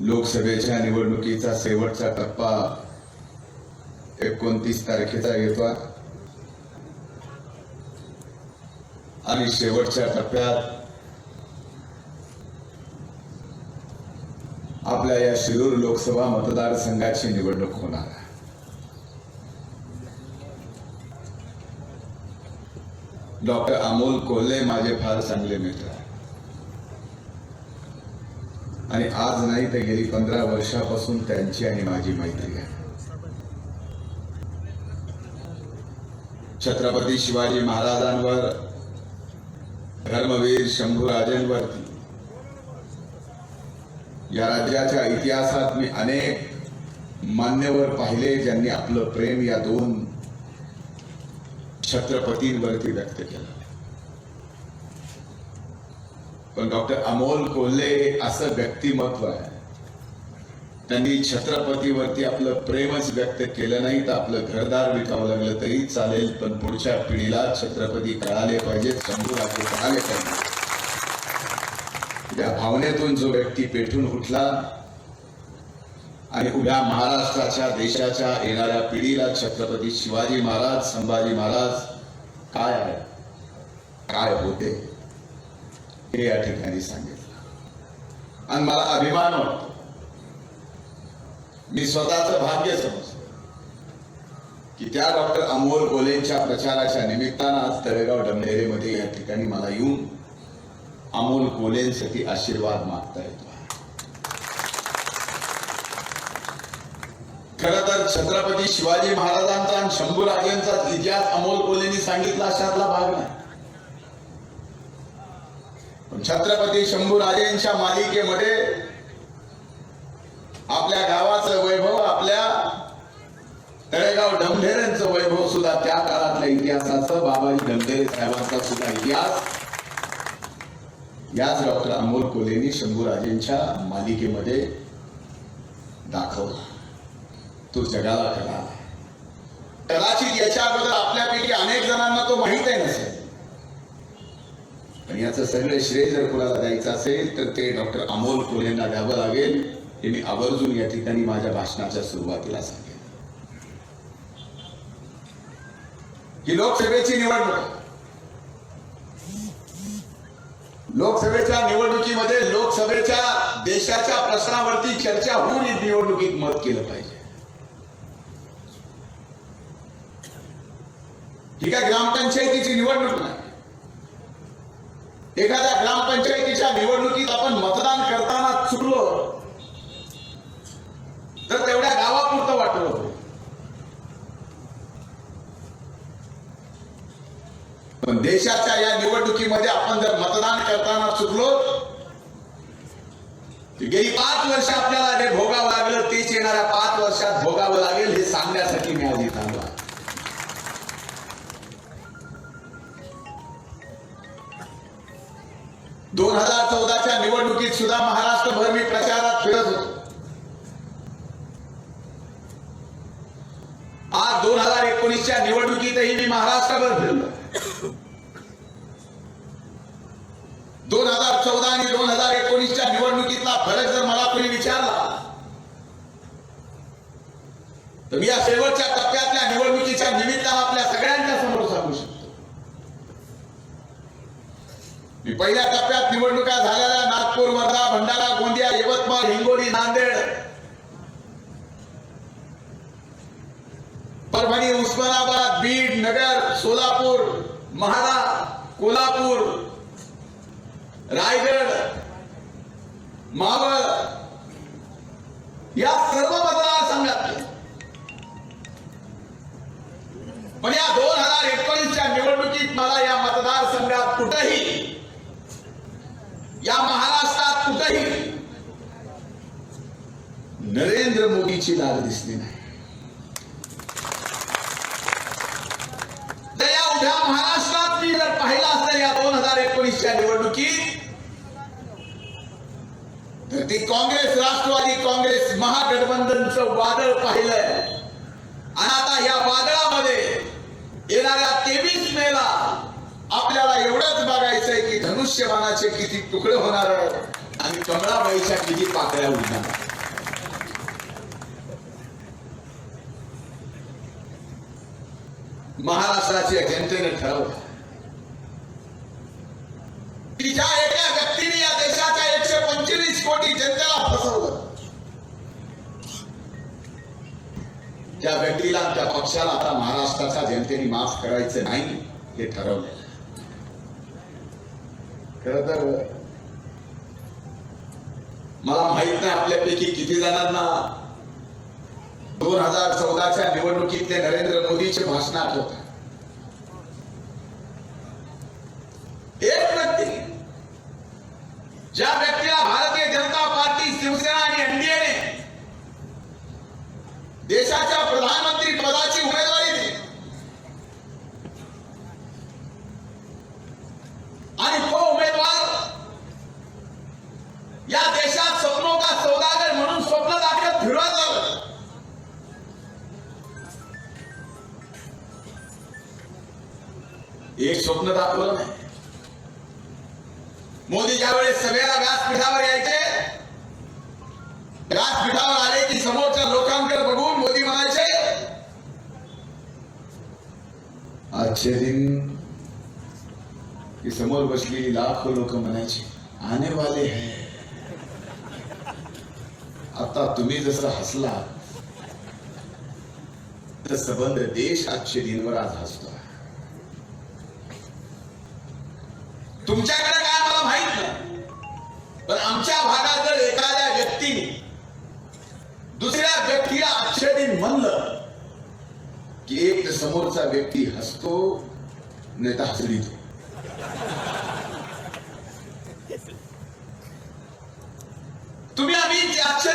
लोकसभेच्या निवडणुकीचा शेवटचा टप्पा एकोणतीस तारखेचा येतो. आणि शेवटच्या टप्प्यात आपल्या या शिरूर लोकसभा मतदारसंघाची निवडणूक होणार आहे. डॉक्टर अमोल कोल्हे माझे फार चांगले मित्र. आणि आज नाही तर गेली पंधरा वर्षापासून त्यांची आणि माझी मैत्री आहे. छत्रपती शिवाजी महाराजांवर धर्मवीर शंभूराजांवरती. या राज्याच्या इतिहासात मी अनेक मान्यवर पाहिले ज्यांनी आपलं प्रेम या दोन छत्रपतींवरती व्यक्त केलं. पण डॉक्टर अमोल कोल्हे हे असं व्यक्तिमत्व आहे. त्यांनी छत्रपतीवरती आपलं प्रेमच व्यक्त केलं नाही तर आपलं घरदार विकावं लागलं तरी चालेल पण पुढच्या पिढीला छत्रपती कळाले पाहिजेत शंभूराजे कळाले पाहिजे. त्या भावनेतून जो व्यक्ती पेटून उठला आणि उभ्या महाराष्ट्राच्या देशाच्या येणाऱ्या पिढीला छत्रपती शिवाजी महाराज संभाजी महाराज काय आहे? काय होते? हे या ठिकाणी सांगितलं. आणि मला अभिमान वाटतो. मी स्वतःच भाग्य समजतो की त्या डॉक्टर अमोल कोलेंच्या प्रचाराच्या निमित्तानं आज तळेगाव डमनेरेमध्ये या ठिकाणी मला येऊन अमोल कोलेंसाठी आशीर्वाद मागता येतो. खर तर छत्रपती शिवाजी महाराजांचा आणि शंभू राजेंचा इतिहास अमोल कोलेंनी सांगितला अशातला भाग नाही. छत्रपती शंभूराजेंच्या मालिकेमध्ये आपल्या गावाचं वैभव आपल्या तळेगाव डमढेरेंचं वैभव सुद्धा त्या काळातल्या इतिहासाचं बाबाजी डमढेरे साहेबांचा सुद्धा इतिहास. याच डॉक्टर अमोल कोल्हेंनी शंभूराजेंच्या मालिकेमध्ये दाखवला. तो जगाला कळाला. कदाचित याच्या अगोदर आपल्यापैकी अनेक जणांना तो माहीत आहे नसेल. आणि याचं सगळं श्रेय जर कुणाला द्यायचं असेल तर ते डॉक्टर अमोल कोल्हेंना द्यावं लागेल. हे मी आवर्जून या ठिकाणी माझ्या भाषणाच्या सुरुवातीला सांगेन. ही लोकसभेची निवडणूक. आहे. लोकसभेच्या निवडणुकीमध्ये लोकसभेच्या देशाच्या प्रश्नावरती चर्चा होऊन निवडणुकीत मत केलं पाहिजे. ही काय ग्रामपंचायतीची निवडणूक नाही. एखाद्या ग्रामपंचायतीच्या निवडणुकीत आपण मतदान करताना चुकलो तर तेवढ्या गावापुरतं वाटलं पण देशाच्या या निवडणुकीमध्ये आपण जर मतदान करताना चुकलो गेली पाच वर्ष आपल्याला जे भोगावं लागलं तेच येणाऱ्या पाच वर्षात भोगावं लागेल हे सांगण्यासाठी मी आज दोन हजार चौदाच्या निवडणुकीत सुद्धा महाराष्ट्रभर मी प्रचारात फिरत होतो. आज दोन हजार एकोणीसच्या निवडणुकीतही मी महाराष्ट्रभर फिरलो. दोन हजार चौदा आणि दोन हजार एकोणीसच्या निवडणुकीतला फरक जर मला कोणी विचारला तर मी या शेवटच्या टप्प्यातल्या निवडणुकीच्या निमित्तानं आपल्या सगळ्यांच्या समोर सांगू शकतो मी पहिल्या टप्प्यात निवडणुका झालेल्या नागपूर वर्धा भंडारा गोंदिया यवतमाळ हिंगोली नांदेड. परभणी उस्मानाबाद बीड नगर सोलापूर महाडा कोल्हापूर रायगड मावळ. या सर्व मतदारसंघात पण या दोन हजार एकोणीसच्या निवडणुकीत मला या मतदारसंघात कुठंही या महाराष्ट्रात कुठंही नरेंद्र मोदीची लाल दिसली नाही. या उभ्या महाराष्ट्रात मी जर पाहिला असतं या दोन हजार एकोणीसच्या निवडणुकीत तर ती काँग्रेस राष्ट्रवादी काँग्रेस महागठबंधनचं वादळ पाहिलंय. आणि आता या वादळामध्ये येणाऱ्या तेवीस मेला आपल्याला एवढंच बघायचंय की धनुष्यबाणाचे किती तुकडे होणार आणि कमळाबाईच्या किती पाकळ्या उडणार महाराष्ट्राच्या जनतेने ठरवलं. की ज्या एका व्यक्तीने या देशाच्या एकशे पंचवीस कोटी जनतेला फसवलं त्या व्यक्तीला त्या पक्षाला आता महाराष्ट्राच्या जनतेने माफ करायचं नाही हे ठरवलं खर तर मला माहीत नाही आपल्यापैकी किती जणांना दोन हजार चौदाच्या निवडणुकीतले नरेंद्र मोदीचे भाषण आठवतात एक व्यक्ती ज्या व्यक्तीला भारतीय जनता पार्टी शिवसेना आणि एनडीएने देशाच्या प्रधानमंत्री पदाची उमेदवारी दिली. या देशात का सौदागर म्हणून स्वप्न दाखवत फिरवत एक स्वप्न दाखवलं नाही मोदी ज्यावेळेस सभेला व्यासपीठावर यायचे व्यासपीठावर आले की समोरच्या लोकांकडे बघून मोदी म्हणायचे आजचे दिन की समोर बसलेली लाखो लोक म्हणायचे आने वाले है। आता तुम्ही जसं हसला तर सबंध देश आजचे दिनवर आज हसतो तुमच्याकडे काय मला माहीत नाही पण आमच्या भागात जर एखाद्या व्यक्तीने दुसऱ्या व्यक्तीला आजचे दिन म्हणलं की एक समोरचा व्यक्ती हसतो नाही तर हसलीतो तुम्ही आम्ही आजच्या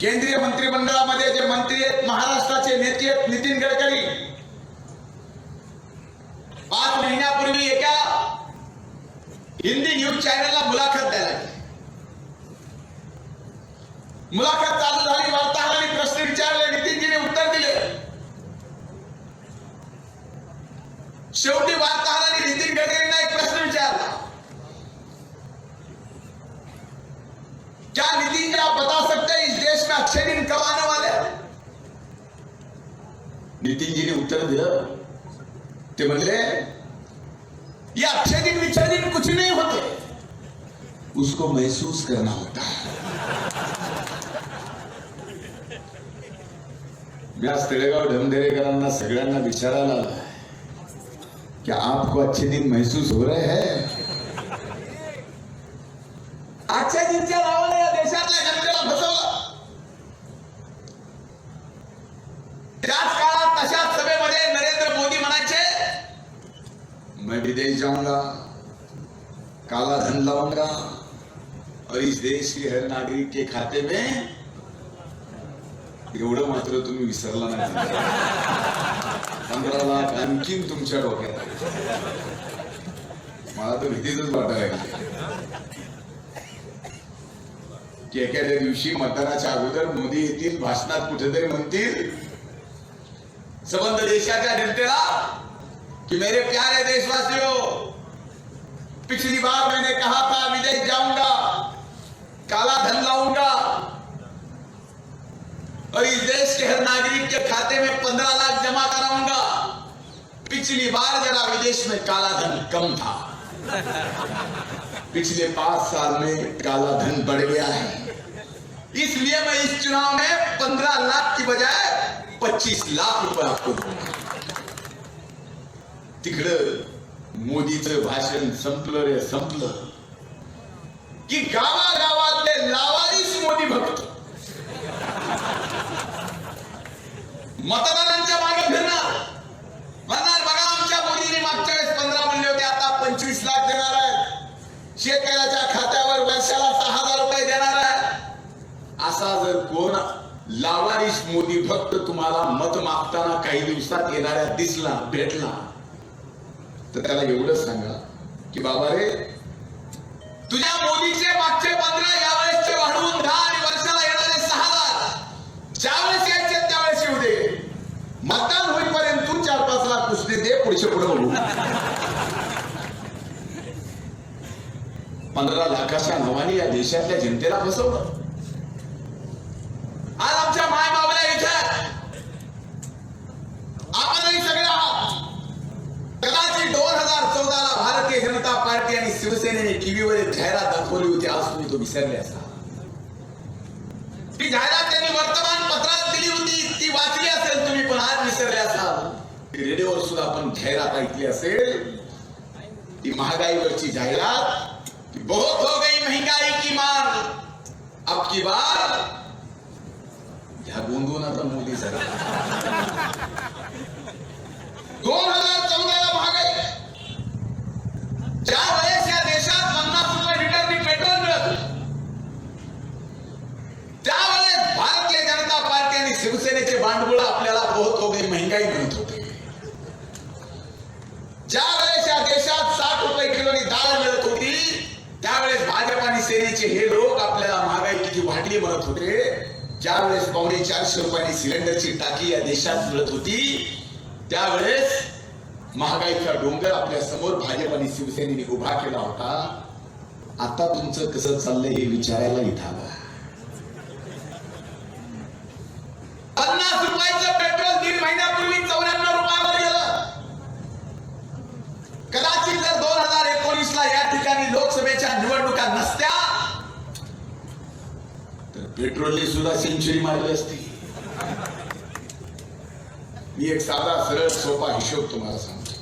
केंद्रीय मंत्रिमंडळामध्ये जे मंत्री आहेत महाराष्ट्राचे नेते आहेत नितीन गडकरी. पाच महिन्यापूर्वी एका हिंदी न्यूज चॅनलला मुलाखत द्यायला मुलाखत चालू झाली वार्ताहरांनी प्रश्न विचारले नितीनजीने उत्तर दिले. शेवटी वार्ताहरांनी नितीन गडकरींना एक प्रश्न विचारला. क्या नितिन जी आप बता सकते हैं? इस देश में अच्छे दिन कब आने वाले नितिन जी ने उत्तर दिया। ते म्हणले ये अच्छे दिन विच्छे दिन कुछ नहीं होते। उसको महसूस करना होता है। मी आज तळेगाव ढमढेरेकरांना सगळ्यांना विचारायला आलाय क्या आपको अच्छे दिन महसूस हो रहे हैं? देश के हर नागरिक के खाते में एवढं मात्र तुम्ही विसरला नाही. पंधरा लाख आणखीन तुमच्या डोक्यात मला तर भीतीच वाटायला की एखाद्या दिवशी मतदानाच्या अगोदर मोदी येतील भाषणात कुठेतरी म्हणतील संबंध देशाच्या जनतेला कि मेरे प्यारे देशवासियों पिछली बार मैंने कहा था विदेश जाऊंगा. के खाते में पंद्रह लाख जमा कराऊँगा। पिछली बार जरा विदेश में काला धन कम था। पिछले पाँच साल में काला धन बढ़ गया है। इसलिए मैं इस चुनाव में पंद्रह लाख की बजाय पच्चीस लाख रुपए आपको दूँगा। तिकडं मोदीचं भाषण संपलं रे संपलं। की गावागावातले लावारीस मोदी भक्त। मतदारांच्या मागे फिरणार. म्हणणार बघा आमच्या मोदीने मागच्या वेळेस पंधरा म्हणले होते आता पंचवीस लाख देणार आहे शेतकऱ्याच्या खात्यावर वर्षाला सहा हजार रुपये देणार आहे असा जर कोण लावारिस मोदी भक्त तुम्हाला मत मागताना काही दिवसात येणाऱ्या दिसला भेटला तर त्याला एवढंच सांगा की बाबा रे तुझ्या मोदीचे मागचे पंधरा यावेळेसचे वाढवून दहा आणि वर्षाला येणारे सहा हजार ज्यावेळेस मतदान होईपर्यंत तू चार पाच लाख कुस्ती दे पुढचे पुढे बोलू पंधरा लाखाच्या नावाने या देशातल्या जनतेला फसवलं. आज आमच्या माय बाबा विचार आपणही सगळे आहात. कदाचित दोन हजार चौदा ला भारतीय जनता पार्टी आणि शिवसेनेने टीव्हीवर जाहिरात दाखवली होती आज तुम्ही तो विसरले असा ती जाहिरात त्यांनी वर्तमानपत्रात दिली होती ती वाचली असेल तुम्ही पण आज विसरले असाल. रेडिओवर सुद्धा आपण जाहिरात ऐकली असेल. ती महागाईवरची जाहिरात. बहुत हो गई महंगाई की मार. अब की बार? ह्या गोंधून आता मोदी झाला दोन हजार चौदाला महागाई. ज्या वेळेस या देशात पन्नास रुपये लिटरनी पेट्रोल मिळत होतं, त्यावेळेस भारतीय जनता पार्टी आणि शिवसेनेचे भांडवल आपल्याला बहुत हो गई महंगाई म्हणत होते. ज्या वेळेस या देशात साठ रुपये किलोनी दाळ मिळत होती त्यावेळेस भाजप आणि सेनेचे हे लोक आपल्याला महागाई किती वाढली म्हणत होते. ज्यावेळेस पावणे चारशे रुपयांनी सिलेंडरची टाकी या देशात मिळत होती त्यावेळेस महागाईचा डोंगर आपल्यासमोर भाजप आणि शिवसेनेने उभा केला होता. आता तुमचं कसं चाललंय हे विचारायला इथं आला पन्नास रुपयाचं पेट्रोल दीड महिन्यापूर्वी चौऱ्याण्णव रुपयावर गेलं कदाचित जर दोन हजार एकोणीस ला या ठिकाणी लोकसभेच्या निवडणुका नसत्या तर पेट्रोलने सुद्धा सेंचुरी मारली असती. मी एक साधा सरळ सोपा हिशोब तुम्हाला सांगतो.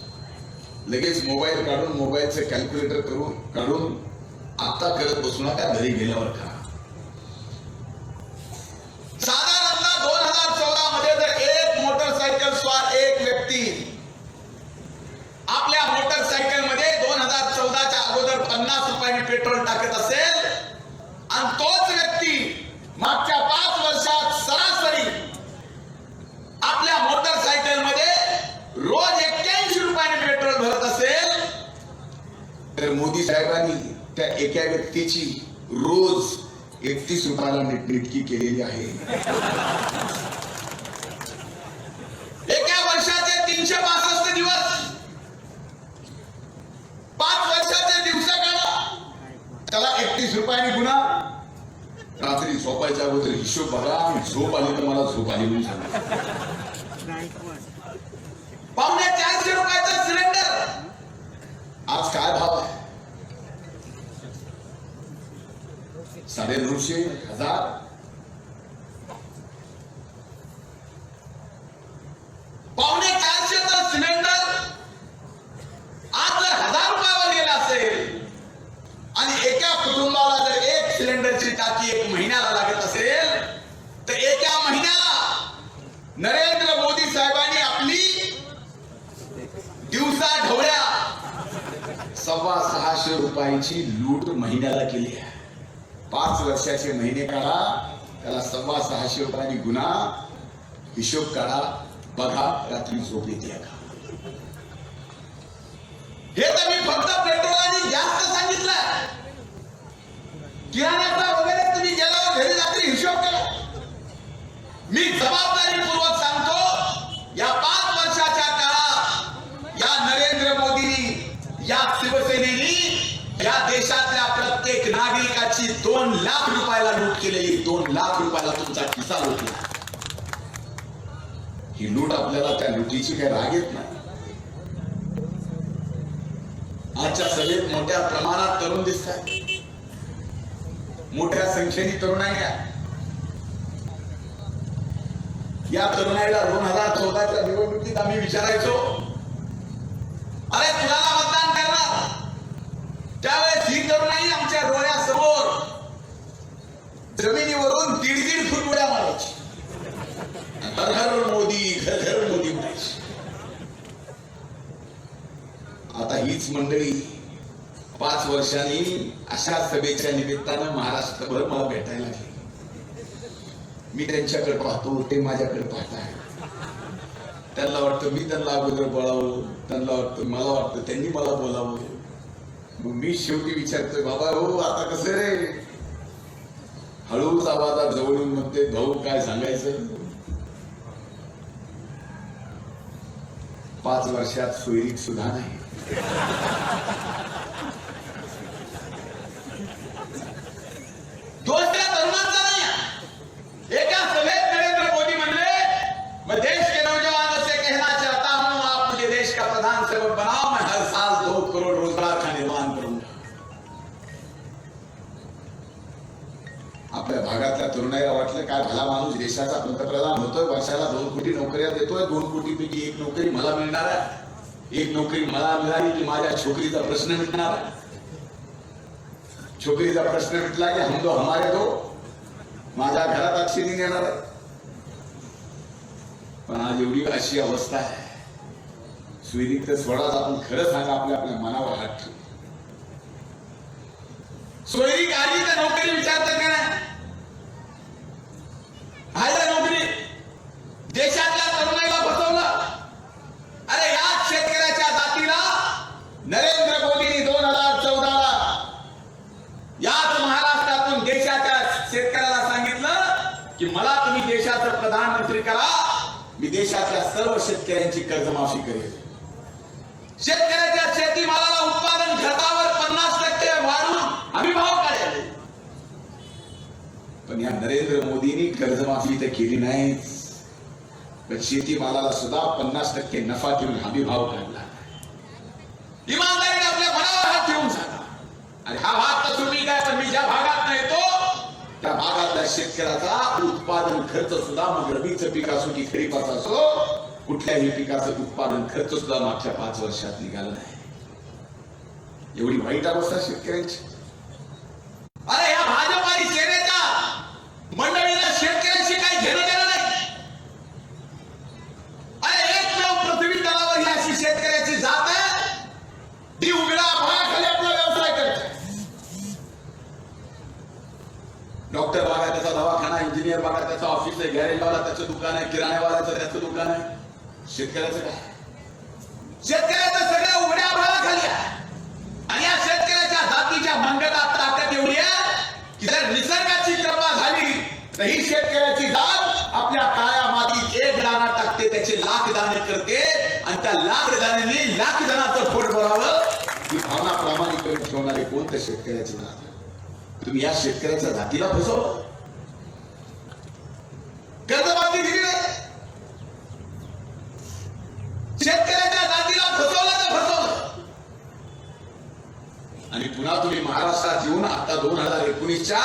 लगेच मोबाईल काढून मोबाईलचं कॅल्क्युलेटर करून काढून आता करत बसू नका घरी गेल्यावर का साधारणतः दोन हजार चौदा मध्ये जर एक मोटरसायकल स्वार एक व्यक्ती आपल्या मोटरसायकलमध्ये दोन हजार चौदाच्या अगोदर पन्नास रुपयांनी पेट्रोल टाकत असेल आणि तोच व्यक्ती मागच्या पाच वर्षात सरासरी आपल्या मोटरसायकलमध्ये रोज एक्क्याऐंशी रुपयाने पेट्रोल भरत असेल तर मोदी साहेबांनी त्या एका व्यक्तीची रोज एकतीस नीटनेटकी केलेली आहे. एका वर्षाचे तीनशे पासष्ट दिवस. पाच वर्षाचे दिवस काढा त्याला एकतीस रुपयाने गुन्हा रात्री झोपायच्या अगोदर हिशोब बघा झोप आली तर मला झोप आली म्हणून सांगा पावणे चारशे रुपयाचा सिलेंडर आज काय भाव आहे साडे नऊशे हजार पावणे चारशेचा सिलेंडर आज जर हजार रुपयावर गेला असेल आणि एका कुटुंबाला जर एक सिलेंडरची टाकी एक महिन्याला लागत असेल तर एका महिन्याला नरेंद्र मोदी साहेबांनी आपली दिवसा ढवळ्या सव्वा सहाशे रुपयाची लूट महिन्याला केली आहे. पाच वर्षाचे महिने काढा त्याला सव्वा सहाशे रुपयांनी गुन्हा हिशोब काढा बघा रात्री झोप येते का? हे तर मी फक्त पेट्रोल आणि जास्त सांगितलं किराण्याचा वगैरे तुम्ही गेल्यावर घरी रात्री हिशोब करा. मी जबाबदारीपूर्वक सांगतो या पाच वर्षाच्या काळात या नरेंद्र मोदींनी या शिवसेनेने या देशातल्या प्रत्येक नागरिकाची दोन लाख रुपयाला लूट केलेली दोन लाख रुपयाला तुमचा खिसा लुटला. ही लूट आपल्याला त्या लुटीची काही राग येत नाही. आजच्या सभेत मोठ्या प्रमाणात तरुण दिसतात मोठ्या संख्येने तरुणाई या तरुणाईला दोन हजार चौदाच्या निवडणुकीत आम्ही विचारायचो अरे तुला त्यावेळेस ही तरुणाई आमच्या डोळ्यासमोर जमिनीवरून दीड दीड फूट उड्या मारायची. घर मोदी घर मोदी म्हणायची. आता हीच मंडळी पाच वर्षांनी अशा सभेच्या निमित्तानं महाराष्ट्रभर मला भेटायला लागली मी त्यांच्याकडे पाहतो ते माझ्याकडे पाहत त्यांना वाटतं मी त्यांना अगोदर बोलावं त्यांना वाटतं मला वाटतं त्यांनी मला बोलावं. मग मी शेवटी विचारतोय बाबा हो आता कसं रे? हळूच आवाजात जवळून म्हणते भाऊ काय सांगायचं? पाच वर्षात सोयरीक सुद्धा नाही. छोकरीचा प्रश्न मिटणार? छोकरीचा प्रश्न मिटला की हम दो हमारे दो माझ्या घरात अक्षरी येणार आहे पण आज एवढी अशी अवस्था आहे. सुविधिक तर सोडाच आपण खरं सांगा आपल्या आपल्या मनावर हात ठेवू. सोयरीक आली तर नोकरी विचारतात का नाही आहे का नोकरी देशातल्या तरुणाईला फसवलं अरे याच शेतकऱ्याच्या जातीला नरेंद्र मोदींनी दोन हजार चौदाला याच महाराष्ट्रातून देशाच्या शेतकऱ्याला सांगितलं की मला तुम्ही देशाचं प्रधानमंत्री करा मी देशातल्या सर्व शेतकऱ्यांची कर्जमाफी करेल शेतकऱ्याच्या शेतीमालाला उत्पादन खर्चावर पन्नास टक्के वाढवून हमी भाव काढेल पण या नरेंद्र मोदींनी कर्जमाफी तर केली नाही पण शेतीमालाला सुद्धा पन्नास टक्के नफा देऊन हमी भाव काढला इमानदारीने आपल्या मनावर हात ठेवून झाला. आणि हा भाग तर तुम्ही काय पण मी ज्या भागात येतो त्या भागातल्या शेतकऱ्याचा उत्पादन खर्च सुद्धा मग रबीचं पीक असो की खरीपाचा असो कुठल्याही पिकाचं उत्पादन खर्च सुद्धा मागच्या पाच वर्षात निघाला नाही. एवढी वाईट अवस्था शेतकऱ्यांची अरे या भाजप आणि सेनेच्या मंडळीला शेतकऱ्यांशी काही घेणं देणं नाही अरे एकमेव पृथ्वी तलावर ही अशी शेतकऱ्याची जात आहे ती उघडा भागाखाली आपला व्यवसाय करते डॉक्टर बघा त्याचा दवाखाना इंजिनियर बघा त्याचा ऑफिस आहे गॅरेज वाला त्याचं दुकान आहे किराण्यावाल्याचं त्याचं दुकान आहे शेतकऱ्याचं काय? शेतकऱ्याचं सगळं उघड्या भावाखाली आणि या शेतकऱ्याच्या जातीच्या मंगलात ताकद एवढी आहे की जर निसर्गाची कृपा झाली तर ही शेतकऱ्याची जात आपल्या काळ्या मातीत एक दाना टाकते त्याचे लाख दाणे करते. आणि त्या लाख दाण्याने लाख जणांचं पोट भरावं. ही भावना प्रामाणिकपणे ठेवणारे कोणत्या शेतकऱ्याची जात? तुम्ही या शेतकऱ्याच्या जातीला फसवलं कर्जमाफी दिली नाही शेतकऱ्याच्या जातीला फसवलं तर फसवलं आणि पुन्हा तुम्ही महाराष्ट्रात येऊन आता दोन हजार एकोणीसच्या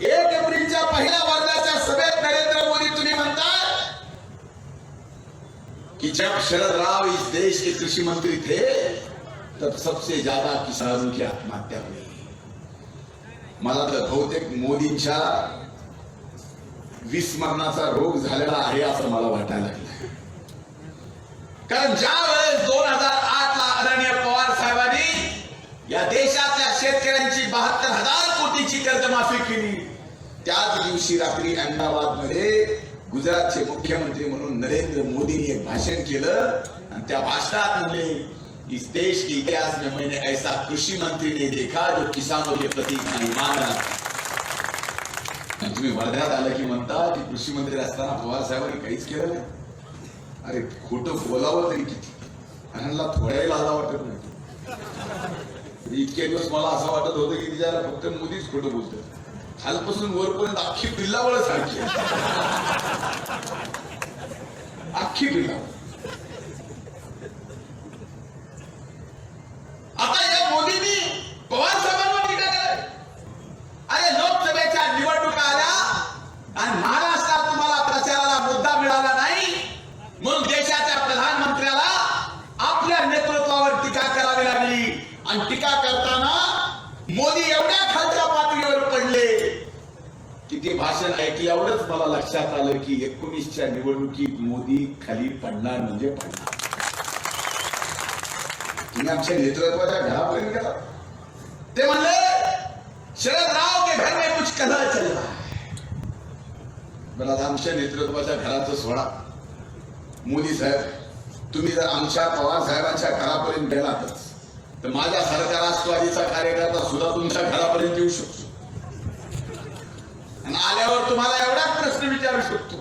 एक एप्रिलच्या पहिल्या वर्गाच्या सभेत नरेंद्र मोदी तुम्ही म्हणतात कि जब शरद राव इस देश के कृषी मंत्री थे तब सबसे ज्यादा किसानों की आत्महत्या हुई। मला तर बहुतेक मोदींच्या विस्मरणाचा रोग झालेला आहे असं मला वाटायला लागलं कारण ज्या वेळेस दोन हजार आठ ला आदरणीय पवार साहेबांनी या देशात शेतकऱ्यांची बहात्तर हजार कोटीची कर्जमाफी केली. त्याच दिवशी रात्री अहमदाबादमध्ये गुजरातचे मुख्यमंत्री म्हणून नरेंद्र मोदींनी एक भाषण केलं. आणि त्या भाषणात म्हणले इस देश के इतिहास में मैंने ऐसा कृषी मंत्री नहीं देखा जो किसानों के प्रति इतना ईमानदार आणि तुम्ही वर्ध्यात आलं की म्हणता की कृषी मंत्री असताना पवार साहेबांनी काहीच केलं नाही. अरे खोटं बोलावं तरी किती? अनला थोड्याही लाजा वाटत नाही. म्हणजे इतके दिवस मला असं वाटत होतं की तिच्याला फक्त मोदीच खोटं बोलत. खालपासून वरपर्यंत अख्खी पिल्लावळ सारखी अख्खी पिल्लावळ आता या मोदींनी पवार साहेबांवर टीका केली अरे लोकसभेच्या निवडणुका आल्या आणि महाराष्ट्रात तुम्हाला प्रचाराला मुद्दा मिळाला नाही म्हणून देशाच्या प्रधानमंत्र्याला आपल्या नेतृत्वावर टीका करावी लागली आणि टीका करताना मोदी एवढ्या खालच्या पातळीवर पडले की ते भाषण ऐकल्यावरच मला लक्षात आलं की एकोणीसच्या निवडणुकीत मोदी खाली पडणार म्हणजे पडणार. तुम्ही आमच्या नेतृत्वाच्या घरापर्यंत गेला. ते म्हणले शरद राव के घर में कुछ कला चल रहा बरं आता आमच्या नेतृत्वाच्या घराचं सोडा. मोदी साहेब तुम्ही जर आमच्या पवार साहेबांच्या घरापर्यंत गेलातच तर माझ्या सरकार राष्ट्रवादीचा कार्यकर्ता सुद्धा तुमच्या घरापर्यंत येऊ शकतो. आल्यावर तुम्हाला एवढाच प्रश्न विचारू शकतो.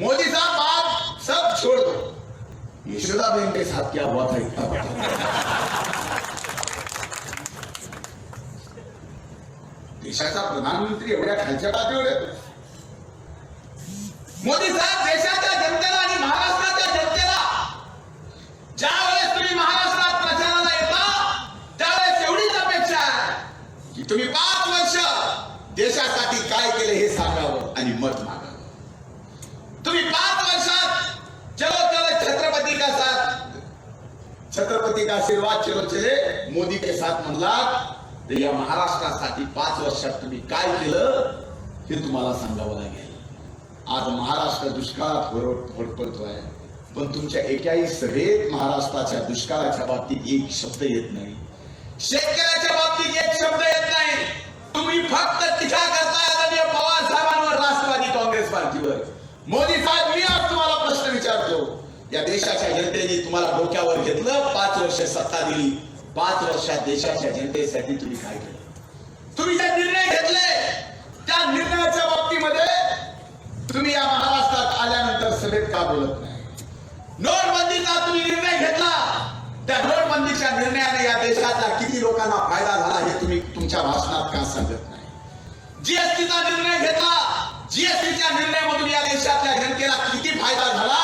मोदी साहब सब छोड़. दो यशोदा बहन के साथ क्या हुआ था इतना देशाचा प्रधानमंत्री एवढ्या खालच्या पातळीवर येतो मोदी साहेब देशाच्या जनतेला आणि महाराष्ट्राच्या जनतेला ज्या वेळेस तुम्ही महाराष्ट्रात प्रचाराला येता त्यावेळेस एवढीच अपेक्षा आहे की तुम्ही पाच वर्ष देशासाठी काय केले हे सांगावं आणि मत मागावं. तुम्ही पाच वर्षात चलो चलो छत्रपती का साथ? छत्रपती का आशीर्वाद चलो चले मोदी के साथ म्हणलात तर या महाराष्ट्रासाठी पाच वर्षात तुम्ही काय केलं हे तुम्हाला सांगावं लागेल. आज महाराष्ट्र दुष्काळात फडफडतोय पण तुमच्या एकाही सभेत महाराष्ट्राच्या दुष्काळाच्या बाबतीत एक शब्द येत नाही. शेतकऱ्याच्या बाबतीत एक शब्द येत नाही. तुम्ही फक्त टीका करताय आदरणीय पवार साहेबांवर राष्ट्रवादी काँग्रेस पार्टीवर. मोदी साहेब मी आज तुम्हाला प्रश्न विचारतो. या देशाच्या जनतेने तुम्हाला डोक्यावर घेतलं पाच वर्ष सत्ता दिली. पाच वर्षात देशाच्या जनतेसाठी तुम्ही काय केलं? तुम्ही जे निर्णय घेतले त्या निर्णयाच्या बाबतीमध्ये तुम्ही या महाराष्ट्रात आल्यानंतर सभेत का बोलत नाही? नोटबंदीचा तुम्ही निर्णय घेतला. त्या नोटबंदीच्या निर्णयाने या देशाचा किती लोकांना फायदा झाला हे तुम्ही तुमच्या भाषणात का सांगत नाही? जीएसटीचा निर्णय घेतला जीएसटीच्या निर्णयामधून या देशातल्या जनतेला किती फायदा झाला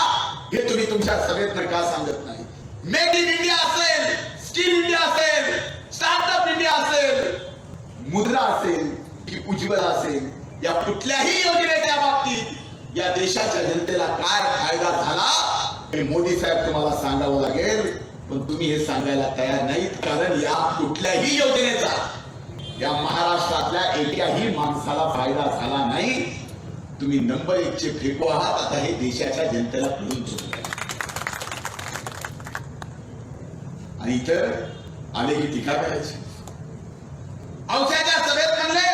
हे तुम्ही तुमच्या सभेतनं का सांगत नाही? मेक इन इंडिया असेल स्किल इंडिया असेल स्टार्टअप इंडिया असेल मुद्रा असेल की उज्ज्वल असेल या कुठल्याही योजनेच्या बाबतीत या देशाच्या जनतेला काय फायदा झाला हे मोदी साहेब तुम्हाला सांगावं लागेल पण तुम्ही हे सांगायला तयार नाहीत कारण या कुठल्याही योजनेचा या महाराष्ट्रातल्या एकाही माणसाला फायदा झाला नाही. तुम्ही नंबर एक चे फेकू आहात आता हे देशाच्या जनतेला कळून चुकलं आणि इतर आले की टीका करायची. औषधाच्या सभेत म्हणले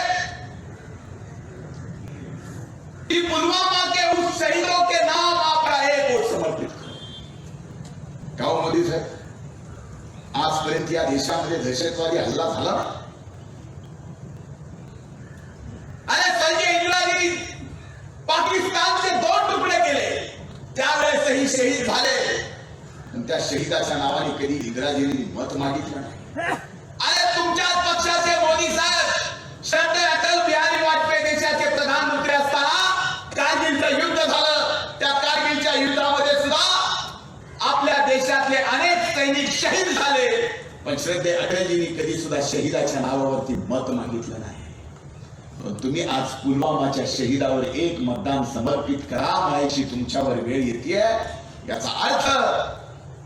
की पुलवामा के उस शहीदों के नाम आपका एक वोट समर्पित करो गाव मोदी साहेब आजपर्यंत या देशामध्ये दहशतवादी हल्ला झाला ना? अरे संजय इंद्राजी पाकिस्तानचे दोन तुकडे केले त्यावेळेसही शहीद झाले पण त्या शहीदाच्या नावाने कधी इंद्राजींनी मत मागितलं नाही अरे तुमच्याच पक्षाचे मोदी साहेब श्रद्धेय अटल बिहारी वाजपेयी देशाचे प्रधानमंत्री असताना कारगिलचं युद्ध झालं त्या कारगिलच्या युद्धामध्ये सुद्धा आपल्या देशातले अनेक सैनिक शहीद झाले पण श्रद्धेय अटलजींनी कधी सुद्धा शहीदाच्या नावावरती मत मागितलं नाही पण तुम्ही आज पुलवामाच्या शहीदावर एक मतदान समर्पित करा म्हणायची तुमच्यावर वेळ येते याचा अर्थ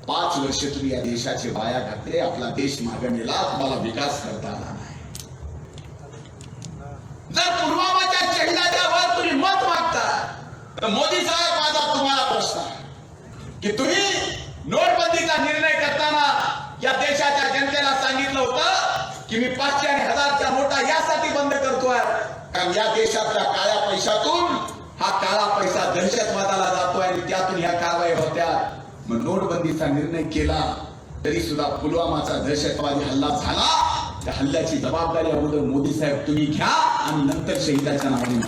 पाच वर्ष तुम्ही या देशाचे वाया घातले आपला देश मागे नेला तुम्हाला विकास करता आला नाही. जर पुलवामाच्या शहीदाच्या वर तुम्ही मत मागता तर मोदी साहेब माझा तुम्हाला प्रश्न आहे की तुम्ही नोटबंदीचा निर्णय करताना या देशाच्या जनतेला सांगितलं होतं की मी पाचशे आणि हजारच्या नोटा यासाठी बंद करतोय. कारण या देशातल्या काळ्या पैशातून हा काळा पैसा दहशतवादाला जातोय आणि त्यातून ह्या कारवाई होत्या. मग नोटबंदीचा निर्णय केला तरी सुद्धा पुलवामाचा दहशतवादी हल्ला झाला. त्या हल्ल्याची जबाबदारी अगोदर मोदी साहेब तुम्ही घ्या आणि नंतर शहीदाच्या नावाने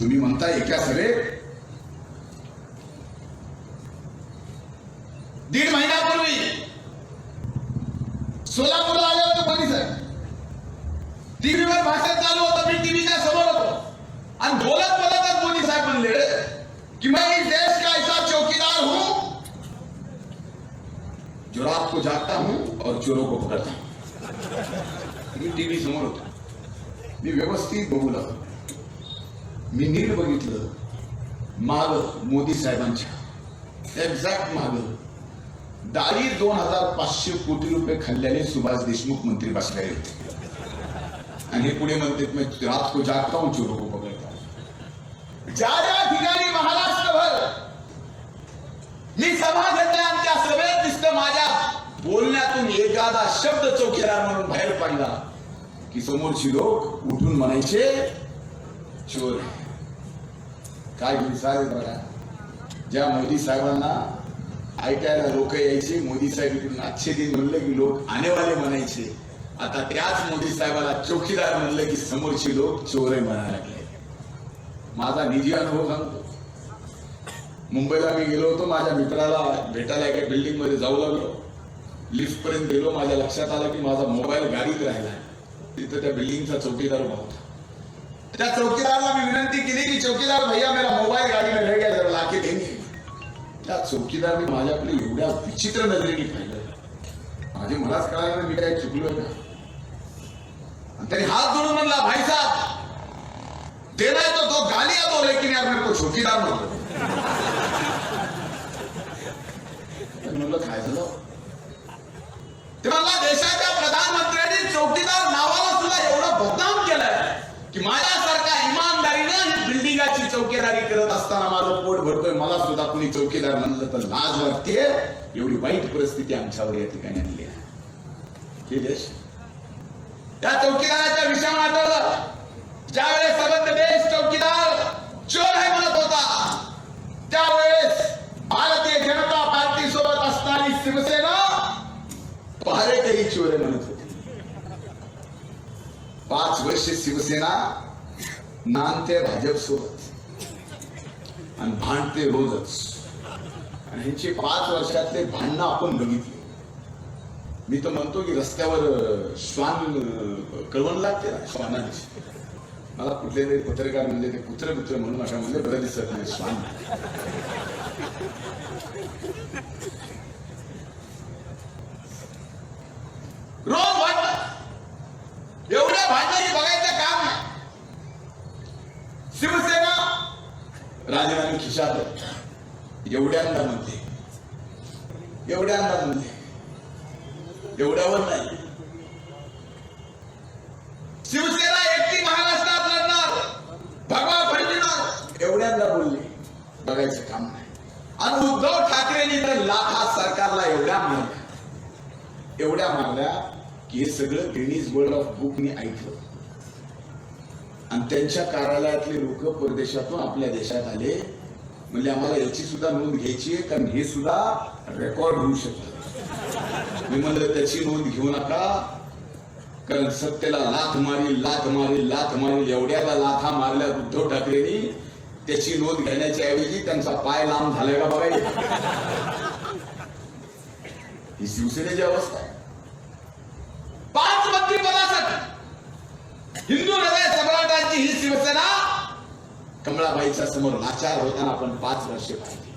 तुम्ही म्हणता एका सभेत दीड महिन्यापूर्वी सोलापूरला आले होते मोदी साहेब? टीव्हीवर भाषण चालू होतं मी टीव्हीच्या समोर होतो. आणि बोलत बोलतच मोदी साहेब म्हणले कि मैं इस देश का ऐसा चौकीदार हूं जो रात को जागता हूं और चोरों को पकड़ता हूं. मी टीव्ही समोर होतो. मी व्यवस्थित बघू लागलो मी नीट बघितलं माग मोदी साहेबांच्या. एक्झॅक्ट माग. दारी दोन हजार पाचशे कोटी रुपये खाल्ल्याने सुभाष देशमुख मंत्री बसलेले होते. आणि हे पुढे म्हणतात मी रात को जागता हूं चोरों को पकडता ज्या ज्या ठिकाणी महाराष्ट्रभर मी सभा घेतल्या त्या सभेत दिसतं माझ्या बोलण्यातून एखादा शब्द चौकीदार म्हणून बाहेर पडला. की समोरची लोक उठून म्हणायचे चोर काय विचार आहे बघा ज्या मोदी साहेबांना ऐकायला लोक यायचे मोदी साहेब इकडून अच्छे दिन म्हणलं की लोक आनेवाले म्हणायचे. आता त्याच मोदी साहेबाला चौकीदार म्हणलं की समोरची लोक चोर आहे म्हणायला लागले. माझा निजी अनुभव सांगतो. मुंबईला मी गेलो होतो माझ्या मित्राला भेटायला एका बिल्डिंगमध्ये जाऊ लागलो. लिफ्ट पर्यंत गेलो माझ्या लक्षात आलं की माझा मोबाईल गाडीत राहिला तिथं त्या बिल्डिंगचा चौकीदार उभा होता. त्या चौकीदारला मी विनंती केली की चौकीदार भैया मेरा मोबाईल गाडी में रह गया जरा लाके देंगे. त्या चौकीदारने माझ्याकडे एवढ्या विचित्र नजरेने पाहिलं. माझे मलाच कळालं मी काय चुकलोय का त्यांनी हात जोडून म्हणला भाई साहेब ते तो तो येतो तो लेकिन यार मेरे को चौकीदार म्हणतो म्हणलं काय झालं? ते म्हणला देशाच्या प्रधानमंत्र्यांनी चौकीदार नावाला तुला एवढं बदनाम केलंय की माझ्यासारख्या इमानदारीनं ही बिल्डिंगाची चौकीदारी करत असताना माझं पोट भरतोय. मला सुद्धा कुणी चौकीदार म्हणलं तर लाज वाटते एवढी वाईट परिस्थिती आमच्यावर या ठिकाणी आणली आहे. या त्या चौकीदाराच्या विषयावर आठवलं ज्यावेळेस सबंध देश चौकीदार चोर आहे म्हणत होता त्यावेळेस भारतीय जनता पार्टी सोबत असणारी शिवसेना भारतही चोर आहे म्हणत होती. पाच वर्ष शिवसेना नांदते भाजप सोबत आणि भांडते रोजच. आणि ह्यांची पाच वर्षातले भांडणं आपण बघितले. मी तर म्हणतो की रस्त्यावर श्वान कळवणला कळवण लागते ना श्वानाची. मला कुठले तरी पत्रकार म्हणजे ते कुत्र कुत्र म्हणून अशा म्हणजे बरं दिसत नाही श्वान. रोज भांडण. एवढ्या बघायचं काम नाही. शिवसेना राजीनामे खिशात एवढ्यांदा म्हणते. एवढ्यांदा म्हणते. एवढ्यावर नाही. शिवसेना एकटी महाराष्ट्रात लढणार भगवा फडणार एवढ्यांदा बोलले. बघायचं काम नाही. आणि उद्धव ठाकरेंनी तर लाथा सरकारला एवढ्या मारल्या. एवढ्या मारल्या की हे सगळं गिनीज वर्ल्ड ऑफ बुकने ऐकलं. आणि त्यांच्या कार्यालयातले लोक परदेशातून आपल्या देशात आले. म्हणजे आम्हाला याची सुद्धा नोंद घ्यायची आहे कारण हे सुद्धा रेकॉर्ड होऊ शकतं. मी म्हणलं त्याची नोंद घेऊ नका. कारण सत्तेला लाथ मारी लाथ मारी लाथ मारील एवढ्याला लाथा मारल्या उद्धव ठाकरेंनी त्याची नोंद घेण्याच्या ऐवजी त्यांचा पाय लांब झालाय का बघा ही शिवसेनेची अवस्था आहे. पाच मंत्रिपदासाठी हिंदू हृदय सम्राटांची ही शिवसेना कमळाबाईच्या समोर लाचार होताना आपण पाच वर्षे पाहिली.